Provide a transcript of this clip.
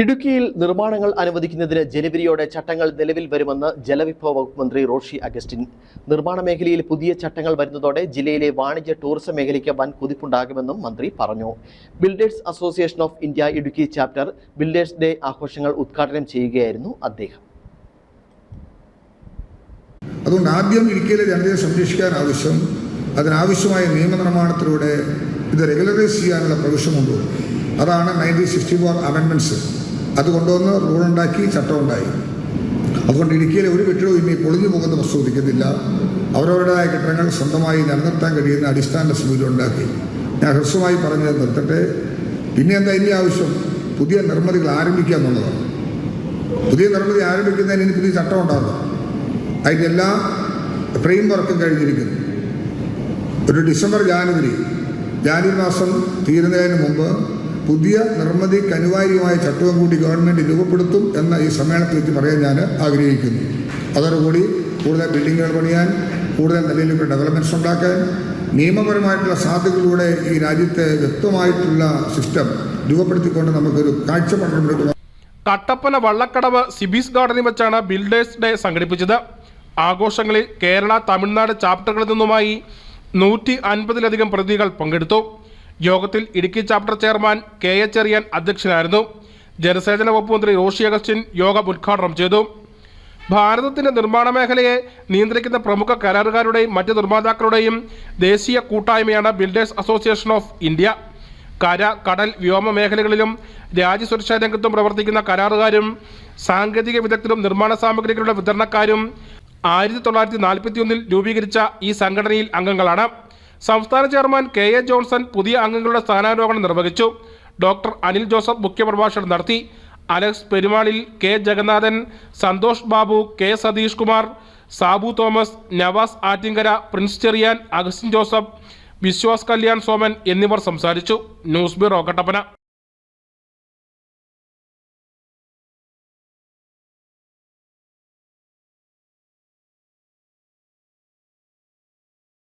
ഇടുക്കിയിൽ നിർമ്മാണങ്ങൾ അനുവദിക്കുന്നതിന് ജനുവരിയോടെ ചട്ടങ്ങൾ നിലവിൽ വരുമെന്ന് ജലവിഭവ വകുപ്പ് മന്ത്രി റോഷി അഗസ്റ്റിൻ. നിർമ്മാണ മേഖലയിൽ പുതിയ ചട്ടങ്ങൾ വരുന്നതോടെ ജില്ലയിലെ വാണിജ്യ ടൂറിസം മേഖലയ്ക്ക് വൻ കുതിപ്പുണ്ടാകുമെന്നും മന്ത്രി പറഞ്ഞു. Builders association of India Idukki chapter builders day ആഘോഷങ്ങൾ ഉദ്ഘാടനം ചെയ്യുകയായിരുന്നു അദ്ദേഹം. അതുകൊണ്ട് ആദ്യം ഇടുക്കിയിലെ ജനതയെ സംരക്ഷിക്കാൻ ആവശ്യം അതിനാവശ്യമായ നിയമനിർമ്മാണത്തിലൂടെ ഇത് റെഗുലറൈസ് ചെയ്യാനുള്ള കൊണ്ടുവന്നു അതാണ് നയന്റീൻ സിക്സ്റ്റി ഫോർ അമെൻമെന്റ്സ് അത് കൊണ്ടുവന്ന് റൂളുണ്ടാക്കി ചട്ടമുണ്ടായി. അതുകൊണ്ട് ഇടുക്കിയിലെ ഒരു കെട്ടിടവും ഇനി പൊളിഞ്ഞു പോകുന്ന വസ്തു ഉദിക്കുന്നില്ല അവരവരുടേതായ കെട്ടിടങ്ങൾ സ്വന്തമായി നിലനിർത്താൻ കഴിയുന്ന അടിസ്ഥാന സൗകര്യം ഉണ്ടാക്കി. ഞാൻ ഹ്രസ്വമായി പറഞ്ഞത് നിർത്തട്ടെ. പിന്നെ എന്താ ഇനി ആവശ്യം? പുതിയ നിർമ്മിതികൾ ആരംഭിക്കുക എന്നുള്ളതാണ്. പുതിയ നിർമ്മിതി ആരംഭിക്കുന്നതിന് ഇനി പുതിയ ചട്ടം ഉണ്ടാകും അതിന്റെ എല്ലാ ഫ്രെയിം വർക്കും കഴിഞ്ഞിരിക്കുന്നു. ഒരു ഡിസംബർ ജാനുവരി ജാനുവരി മാസം തീരുന്നതിന് മുമ്പ് പുതിയ നിർമ്മിതി അനിവാര്യമായ ചട്ടവും കൂടി ഗവൺമെന്റ് രൂപപ്പെടുത്തും എന്ന ഈ സമ്മേളനത്തിൽ വെച്ച് പറയാൻ ഞാൻ ആഗ്രഹിക്കുന്നു. അതോടുകൂടി കൂടുതൽ ബിൽഡിങ്ങുകൾ പണിയാൻ കൂടുതൽ നിലയിലുള്ള ഡെവലപ്മെന്റ്സ് ഉണ്ടാക്കാൻ നിയമപരമായിട്ടുള്ള സാധ്യതകളിലൂടെ ഈ രാജ്യത്തെ വ്യക്തമായിട്ടുള്ള സിസ്റ്റം രൂപപ്പെടുത്തിക്കൊണ്ട് നമുക്കൊരു കാഴ്ചപ്പാടുണ്ടാക്കുക കട്ടപ്പന വള്ളക്കടവ് സിബീസ് ഗാർഡനിൽ വെച്ചാണ് ബിൽഡേഴ്സ് ഡേ സംഘടിപ്പിച്ചത്. ആഘോഷങ്ങളിൽ കേരള തമിഴ്നാട് ചാപ്റ്ററുകളിൽ നിന്നുമായി നൂറ്റി അൻപതിലധികം പ്രതികൾ പങ്കെടുത്തു. യോഗത്തിൽ Idukki chapter chairman K H Cherian അധ്യക്ഷനായിരുന്നു. ജലസേചന വകുപ്പ് മന്ത്രി റോഷി അഗസ്റ്റിൻ യോഗം ഉദ്ഘാടനം ചെയ്തു. ഭാരതത്തിന്റെ നിർമ്മാണ മേഖലയെ നിയന്ത്രിക്കുന്ന പ്രമുഖ കരാറുകാരുടെയും മറ്റ് നിർമ്മാതാക്കളുടെയും ദേശീയ കൂട്ടായ്മയാണ് ബിൽഡേഴ്സ് അസോസിയേഷൻ ഓഫ് ഇന്ത്യ. കര കടൽ വ്യോമ മേഖലകളിലും രാജ്യസുരക്ഷാ രംഗത്തും പ്രവർത്തിക്കുന്ന കരാറുകാരും സാങ്കേതിക വിദഗ്ധരും നിർമ്മാണ സാമഗ്രികളുടെ വിതരണക്കാരും ആയിരത്തി തൊള്ളായിരത്തി നാൽപ്പത്തിയൊന്നിൽ രൂപീകരിച്ച ഈ സംഘടനയിൽ അംഗങ്ങളാണ്. സംസ്ഥാന ചെയർമാൻ കെ എ ജോൺസൺ പുതിയ അംഗങ്ങളുടെ സ്ഥാനാരോഹണം നിർവഹിച്ചു. ഡോക്ടർ അനിൽ ജോസഫ് മുഖ്യപ്രഭാഷണം നടത്തി. Alex Perumalil K Jagannathan Santhosh Babu K Satheesh Kumar Sabu Thomas Navas Attinkara Prince Cherian Augustine Joseph Viswas Kalyan Soman എന്നിവർ സംസാരിച്ചു. News bureau Kattappana.